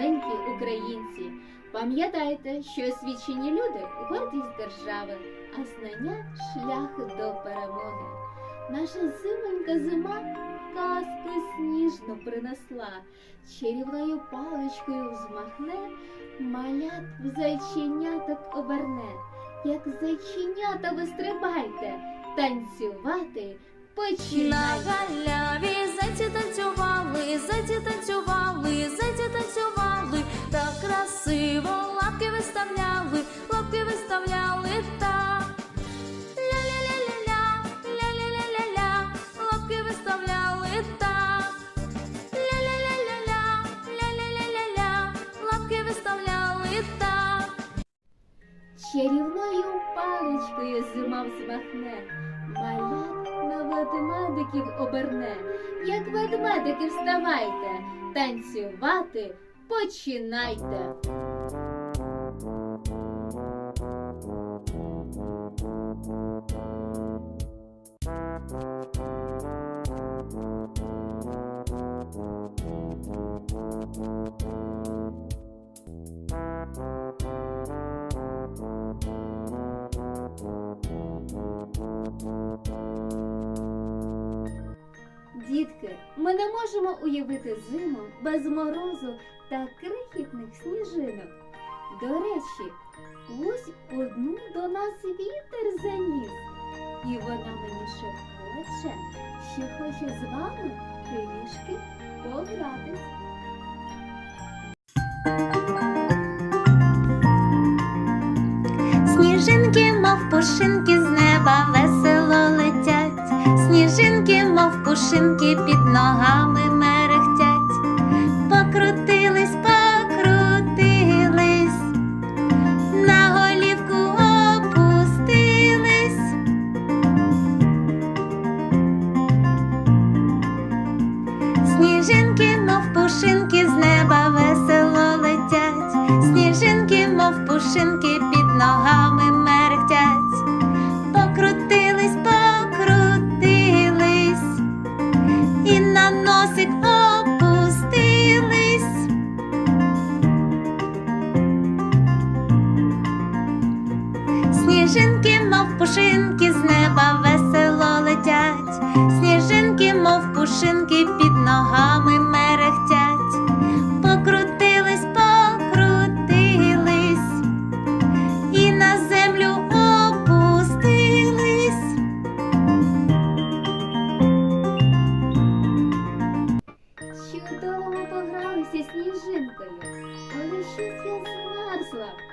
маленькі українці. Пам'ятайте, що освічені люди гордість держави, а знання шлях до перемоги. Наша зименька зима казку сніжну принесла, чарівною паличкою взмахне, малят в зайченяток оберне. Як зайченята ви стрибайте, танцювати На галяві зайці танцювали, зайці танцювали, зайці танцювали, так красиво лапки виставляли, лапки виставляли так. Ля-ля-ля-ля-ля, ля-ля-ля-ля-ля, лапки виставляли так. Ля-ля-ля-ля-ля, ля-ля-ля-ля-ля, лапки виставляли так. Чарівною паличкою зима взмахне, малят на ведмедиків оберне. Як ведмедики вставайте, танцювати починайте. Дітки, ми не можемо уявити зиму без морозу та крихітних сніжинок. До речі, ось одну до нас вітер заніс, і вона мені шепоче, що хоче з вами трішки погратись. Сніжинки, мов пушинки, пушинки, під ногами мерехтять. Покрутились, покрутились, на голівку опустились. Сніжинки, мов пушинки, мов пушинки, з неба весело летять. Сніжинки, мов пушинки, під ногами мерехтять. Покрутились, покрутились, і на землю опустились. Чудово ми погралися сніжинкою, але щось я змерзла.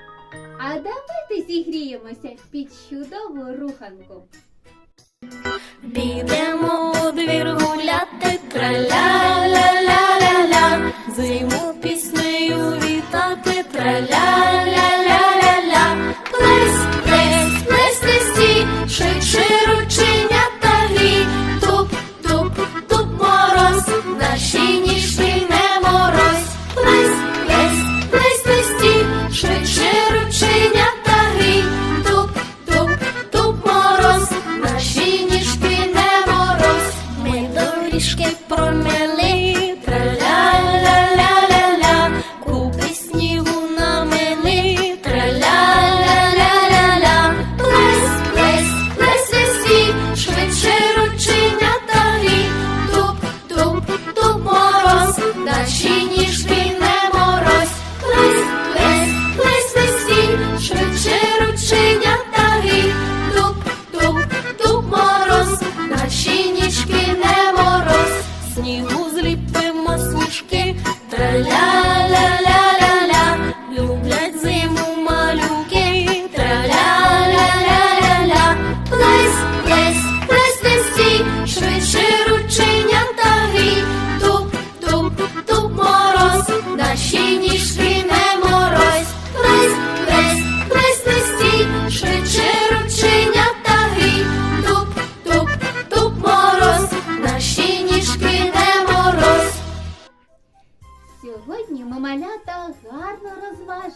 А давайте зігріємося під чудову руханку. Підемо у двір гуляти, траля-ля-ля-ля-ля, escape from you.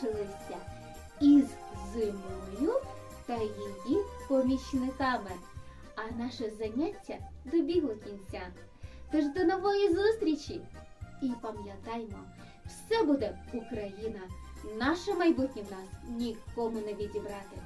Розважилися із зимою та її помічниками. А наше заняття добігло кінця. Тож до нової зустрічі! І пам'ятаймо, Все буде Україна. Наше майбутнє в нас нікому не відібрати.